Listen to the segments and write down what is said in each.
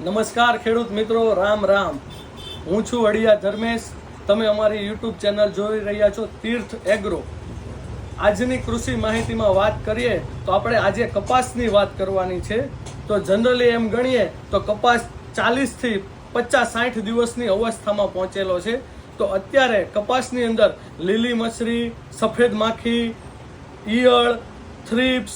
નમસ્કાર ખેડૂત મિત્રો, રામ રામ. હું છું અડિયા ધર્મેશ. તમે અમારી યુટ્યુબ ચેનલ જોઈ રહ્યા છો તીર્થ એગ્રો. આજની કૃષિ માહિતીમાં વાત કરીએ તો આપણે આજે કપાસની વાત કરવાની છે. તો જનરલી એમ ગણીએ તો કપાસ ચાલીસથી પચાસ સાઠ દિવસની અવસ્થામાં પહોંચેલો છે. તો અત્યારે કપાસની અંદર લીલી મછરી સફેદ માખી, ઈયળ, થ્રીપ્સ,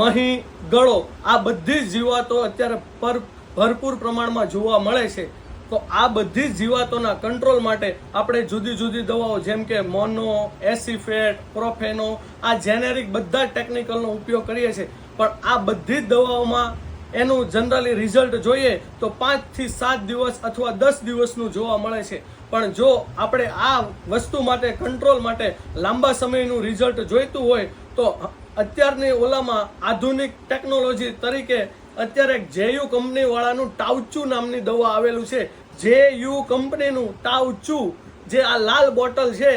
મહી, ગળો આ બધી જ જીવાતો અત્યારે પર ભરપૂર પ્રમાણમાં જોવા મળે છે, તો આ બધી જ જીવાતોના કંટ્રોલ માટે આપણે જુદી જુદી દવાઓ, જેમ કે મોનો, એસિફેટ, પ્રોફેનો, આ જેનેરિક બધા ટેકનિકલનો ઉપયોગ કરીએ છીએ. પણ આ બધી જ દવાઓમાં એનું જનરલી રિઝલ્ટ જોઈએ તો પાંચથી સાત દિવસ અથવા દસ દિવસનું જોવા મળે છે. પણ જો આપણે આ વસ્તુ માટે કંટ્રોલ માટે લાંબા સમયનું રિઝલ્ટ જોઈતું હોય, તો અત્યારની ઓલામાં આધુનિક ટેકનોલોજી તરીકે અત્યારે જેયુ કંપની વાળાનું ટાઉચુ નામની દવા આવેલું છે. જે યુ કંપનીનું ટાઉચુ જે આ લાલ બોટલ છે,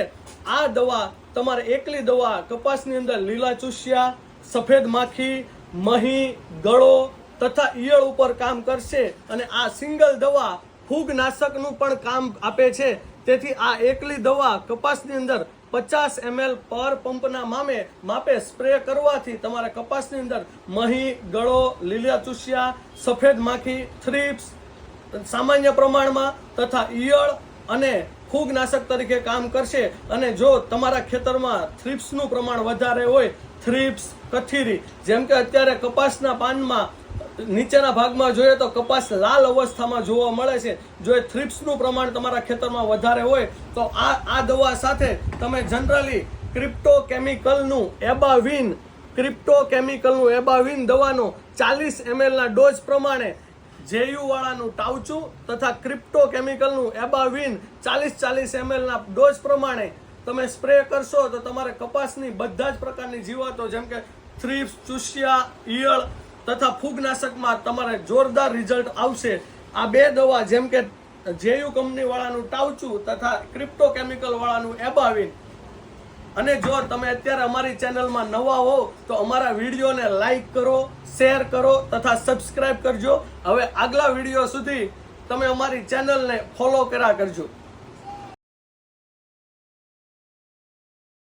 આ દવા તમારે એકલી દવા કપાસની અંદર લીલા ચૂસ્યા, સફેદ માખી, મહી, ગળો તથા ઈયળ ઉપર કામ કરશે અને આ સિંગલ દવા ફૂગનાશકનું પણ કામ આપે છે. તેથી આ એકલી દવા કપાસની અંદર પચાસ એમએલ પર પંપના મામે માપે સ્પ્રે કરવાથી તમારા કપાસની અંદર મહી, ગળો, લીલા ચૂસિયા, સફેદ માખી, થ્રીપ્સ, સામાન્ય પ્રમાણમાં તથા ઈયળ અને ફૂગનાશક તરીકે કામ કરશે. અને જો તમારા ખેતરમાં થ્રીપ્સનું પ્રમાણ વધારે હોય, થ્રીપ્સ કથીરી, જેમ કે અત્યારે કપાસના પાનમાં નીચેના ભાગમાં જોઈએ તો કપાસ લાલ અવસ્થામાં જોવા મળે છે. જો એ થ્રિપ્સનું પ્રમાણ તમારા ખેતરમાં વધારે હોય, તો આ આ દવા સાથે તમે જનરલી ક્રિપ્ટો કેમિકલનું એબાવિન ક્રિપ્ટો કેમિકલનું એબાવિન દવાનો ચાલીસ એમએલના ડોઝ પ્રમાણે જેયુવાળાનું ટાઉચું તથા ક્રિપ્ટો કેમિકલનું એબાવિન ચાલીસ ચાલીસ એમએલના ડોઝ પ્રમાણે તમે સ્પ્રે કરશો તો તમારે કપાસની બધા જ પ્રકારની જીવાતો, જેમ કે થ્રીપ્સ, ચૂસિયા, ઈયળ તથા ફૂગનાશકમાં તમારે જોરદાર રિઝલ્ટ આવશે. આ બે દવા જેમ કે જેયુ કંપની વાળાનું ટાઉચું તથા ક્રિપ્ટો કેમિકલ વાળાનું એબાવિન. અને જો તમે અત્યારે અમારી ચેનલમાં નવા હો, તો અમારા વિડીયોને લાઈક કરો શેર કરો તથા સબસ્ક્રાઈબ કરજો. હવે આગલા વીડિયો સુધી તમે અમારી ચેનલને ફોલો કર્યા કરજો.